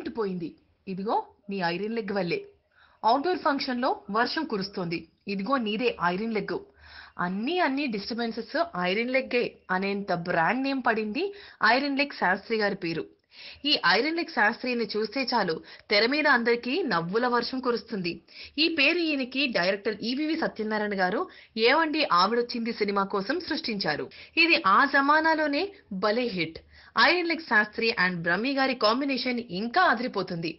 Current పోయింది. ఇదిగో నీ ఐరన్ లెగ్ వల్లే. అవుట్డోర్ ఫంక్షన్లో వర్షం కురుస్తోంది. ఇదిగో నీదే ఐరన్ లెగ్ అన్ని అన్ని డిస్టర్బెన్సెస్ ఐరన్ లెగ్గే అనేంత బ్రాండ్ నేమ్ పడింది ఐరన్ లెగ్ శాస్త్రి గారి పేరు. ఈ ఐరన్ లెగ్ శాస్త్రిని చూస్తే చాలు తెర మీద అందరికీ నవ్వుల వర్షం కురుస్తుంది. ఈ పేరు ఈయనకి డైరెక్టర్ ఈవివి సత్యనారాయణ గారు ఏవండి ఆవిడొచ్చింది సినిమా కోసం సృష్టించారు. ఇది ఆ జమానాలోనే భలే hit. Iron leg Shastri and Brahmi గారి కాంబినేషన్ ఇంకా అదిరిపోతుంది.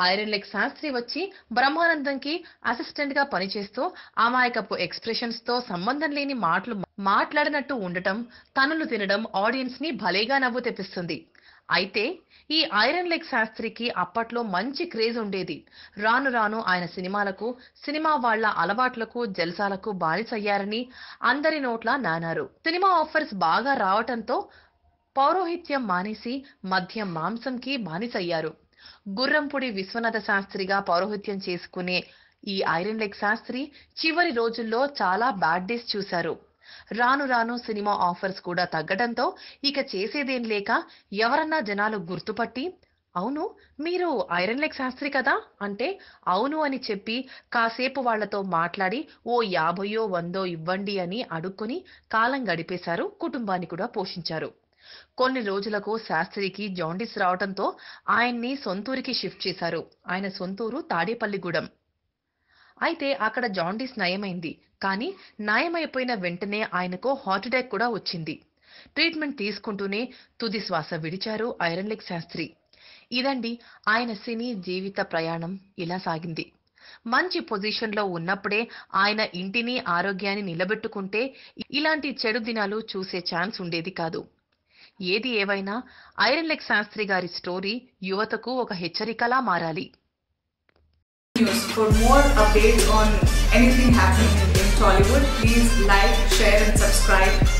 ఐరన్ లెగ్ శాస్త్రి వచ్చి బ్రహ్మానందంకి అసిస్టెంట్గా పనిచేస్తూ అమాయకపు ఎక్స్ప్రెషన్స్తో సంబంధం లేని మాటలు మాట్లాడినట్టు ఉండటం తనులు తినడం ఆడియన్స్ని భలేగా నవ్వు తెప్పిస్తుంది. అయితే ఈ ఐరన్ లెగ్ శాస్త్రికి అప్పట్లో మంచి క్రేజ్ ఉండేది. రాను రాను ఆయన సినిమాలకు సినిమా వాళ్ళ అలవాట్లకు జల్సాలకు బానిసయ్యారని అందరి నోట్ల నానారు. సినిమా ఆఫర్స్ బాగా రావటంతో పౌరోహిత్యం మానేసి మధ్య మాంసంకి బానిసయ్యారు. గుర్రంపుడి విశ్వనాథ శాస్త్రిగా పౌరోహిత్యం చేసుకునే ఈ ఐరన్ లెగ్ శాస్త్రి చివరి రోజుల్లో చాలా బ్యాడ్ డేస్ చూశారు. రాను రాను సినిమా ఆఫర్స్ కూడా తగ్గడంతో ఇక చేసేదేం లేక ఎవరన్నా జనాలు గుర్తుపట్టి అవును మీరు ఐరన్ లెగ్ శాస్త్రి కదా అంటే అవును అని చెప్పి కాసేపు వాళ్ళతో మాట్లాడి ఓ యాభయో వందో ఇవ్వండి అని అడుక్కుని కాలం గడిపేశారు కుటుంబాన్ని కూడా పోషించారు. కొన్ని రోజులకు శాస్త్రికి జాండీస్ రావడంతో ఆయన్ని సొంతూరికి షిఫ్ట్ చేశారు. ఆయన సొంతూరు తాడేపల్లిగూడెం అయితే అక్కడ జాండీస్ నయమైంది. కానీ నయమైపోయిన వెంటనే ఆయనకు హార్ట్ అటాక్ కూడా వచ్చింది. ట్రీట్మెంట్ తీసుకుంటూనే తుది శ్వాస విడిచారు ఐరన్ శాస్త్రి. ఇదండి ఆయన సినీ జీవిత ప్రయాణం. ఇలా సాగింది. మంచి పొజిషన్లో ఉన్నప్పుడే ఆయన ఇంటిని ఆరోగ్యాన్ని నిలబెట్టుకుంటే ఇలాంటి చెడు దినాలు చూసే ఛాన్స్ ఉండేది కాదు. ఏది ఏవైనా ఐరన్ ఐరన్లెక్ శాస్త్రి గారి స్టోరీ యువతకు ఒక హెచ్చరికలా మారాలి. Tollywood please like share and subscribe